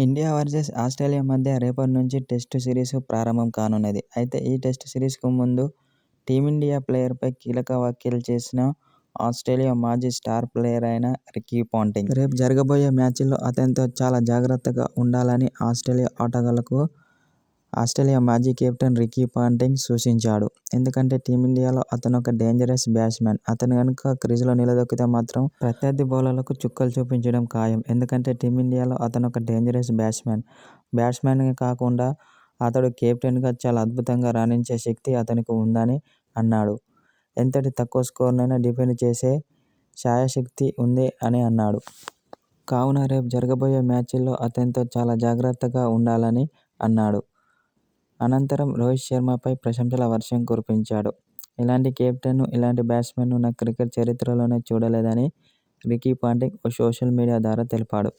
India versus Australia మధ్య రేపటి నుంచి టెస్ట్ సిరీస్ ప్రారంభం కానున్నది. అయితే ఈ టెస్ట్ సిరీస్కు ముందు టీమిండియా ప్లేయర్పై కీలక వ్యాఖ్యలు చేసిన ఆస్ట్రేలియా మాజీ స్టార్ ప్లేయర్ అయిన రికీ పాంటింగ్. రేపు జరగబోయే మ్యాచ్లో అతనితో చాలా జాగ్రత్తగా ఉండాలని ఆస్ట్రేలియా ఆటగాళ్ళకు ఆస్ట్రేలియా మాజీ కెప్టెన్ రికీ పాంటింగ్ సూచించాడు. ఎందుకంటే టీమిండియాలో అతనొక డేంజరస్ బ్యాట్స్మన్. అతను గనుక క్రీజులో నిలదొక్కితే మాత్రం ప్రత్యర్థి బౌలర్లకు చుక్కలు చూపించడం ఖాయం. ఎందుకంటే టీమిండియాలో అతనొక డేంజరస్ బ్యాట్స్మన్. బ్యాట్స్మనే కాకుండా అతడు కెప్టెన్గా చాలా అద్భుతంగా రాణించే శక్తి అతనికి ఉందని అన్నాడు. ఎంతటి తక్కువ స్కోరునైనా డిఫెండ్ చేసే శాయశక్తి ఉంది అని అన్నాడు. కావున రేపు జరగబోయే మ్యాచ్ల్లో అతనితో చాలా జాగ్రత్తగా ఉండాలని అన్నాడు. అనంతరం రోహిత్ శర్మపై ప్రశంసల వర్షం కురిపించాడు. ఇలాంటి కెప్టెన్ను, ఇలాంటి బ్యాట్స్మన్ను నా క్రికెట్ చరిత్రలోనే చూడలేదని రికీ పాంటింగ్ ఓ సోషల్ మీడియా ద్వారా తెలిపాడు.